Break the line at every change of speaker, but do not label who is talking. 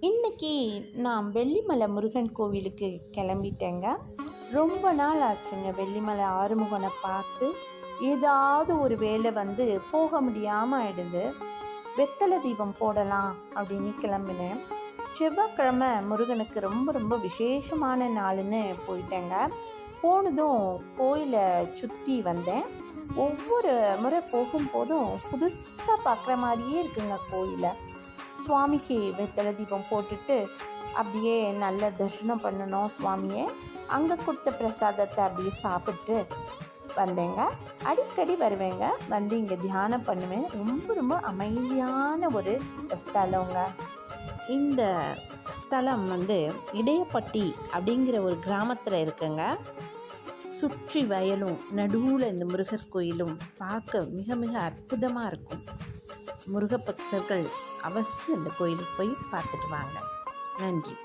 இன்னைக்கு நான் வெள்ளிமலை முருகன் கோவிலுக்கு கிளம்பிட்டேங்க. ரொம்ப நாள் ஆச்சுங்க வெள்ளிமலை ஆறுமுகனை பார்த்து. ஏதாவது ஒரு வேலை வந்து போக முடியாமல் ஆயிடுது. வெத்தலை தீபம் போடலாம் அப்படின்னு கிளம்பினேன். செவ்வாய்க்கிழமை முருகனுக்கு ரொம்ப ரொம்ப விசேஷமான நாளுன்னு போயிட்டேங்க. போனதும் கோயிலை சுற்றி வந்தேன். ஒவ்வொரு முறை போகும்போதும் புதுசாக பார்க்குற மாதிரியே இருக்குங்க கோயிலை. சுவாமிக்கு வெத்தலை தீபம் போட்டுட்டு அப்படியே நல்ல தரிசனம் பண்ணணும் சுவாமியை. அங்கே கொடுத்த பிரசாதத்தை அப்படியே சாப்பிட்டு வந்தேங்க. அடிக்கடி வருவேங்க. வந்து இங்கே தியானம் பண்ணுவேன். ரொம்ப ரொம்ப அமைதியான ஒரு ஸ்தலங்க. இந்த ஸ்தலம் வந்து இடையப்பட்டி அப்படிங்கிற ஒரு கிராமத்தில் இருக்குங்க. சுற்றி வயலும் நடுவில் இந்த முருகர் கோயிலும் பார்க்க மிக மிக அற்புதமாக இருக்கும். முருக பக்தர்கள் அவசியம் இந்த கோயிலுக்கு போய் பார்த்துட்டு வாங்க. நன்றி.